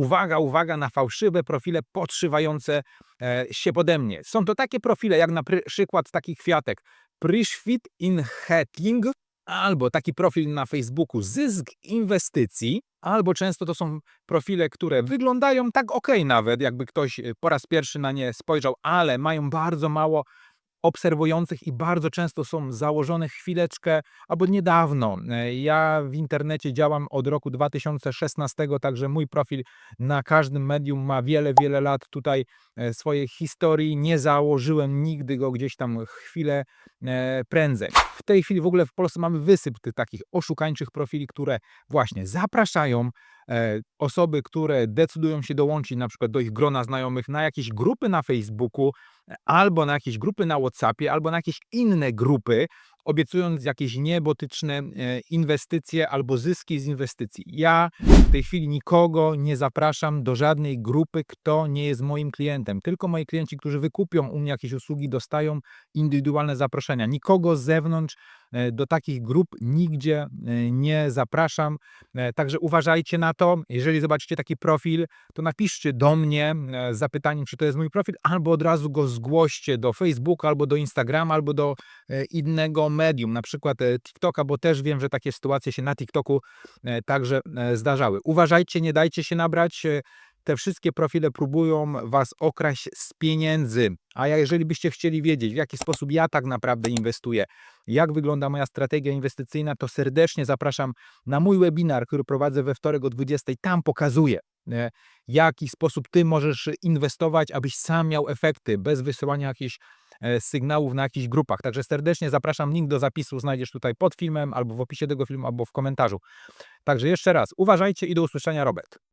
uwaga, uwaga na fałszywe profile podszywające e, się pode mnie. Są to takie profile, jak na przykład taki kwiatek Prishfit in Hetting, albo taki profil na Facebooku Zysk Inwestycji, albo często to są profile, które wyglądają tak ok nawet, jakby ktoś e, po raz pierwszy na nie spojrzał, ale mają bardzo mało obserwujących i bardzo często są założone chwileczkę albo niedawno. E, Ja w internecie działam od roku 2016, także mój profil na każdym medium ma wiele, wiele lat tutaj e, swojej historii. Nie założyłem nigdy go gdzieś tam chwilę e, prędzej. Tej chwili w ogóle w Polsce mamy wysyp tych takich oszukańczych profili, które właśnie zapraszają e, osoby, które decydują się dołączyć na przykład do ich grona znajomych na jakieś grupy na Facebooku, e, albo na jakieś grupy na WhatsAppie, albo na jakieś inne grupy, obiecując jakieś niebotyczne e, inwestycje albo zyski z inwestycji. Ja w tej chwili nikogo nie zapraszam do żadnej grupy, kto nie jest moim klientem. Tylko moi klienci, którzy wykupią u mnie jakieś usługi, dostają indywidualne zaproszenia. Nikogo z zewnątrz do takich grup nigdzie e, nie zapraszam. E, Także uważajcie na to. Jeżeli zobaczycie taki profil, to napiszcie do mnie e, z zapytaniem, czy to jest mój profil, albo od razu go zgłoście do Facebooka, albo do Instagrama, albo do e, innego medium, na przykład e, TikToka, bo też wiem, że takie sytuacje się na TikToku e, także e, zdarzały. Uważajcie, nie dajcie się nabrać. Te wszystkie profile próbują Was okraść z pieniędzy. A jeżeli byście chcieli wiedzieć, w jaki sposób ja tak naprawdę inwestuję, jak wygląda moja strategia inwestycyjna, to serdecznie zapraszam na mój webinar, który prowadzę we wtorek o 20. Tam pokazuję, e, w jaki sposób Ty możesz inwestować, abyś sam miał efekty, bez wysyłania jakichś e, sygnałów na jakichś grupach. Także serdecznie zapraszam. Link do zapisu znajdziesz tutaj pod filmem, albo w opisie tego filmu, albo w komentarzu. Także jeszcze raz, uważajcie i do usłyszenia, Robert.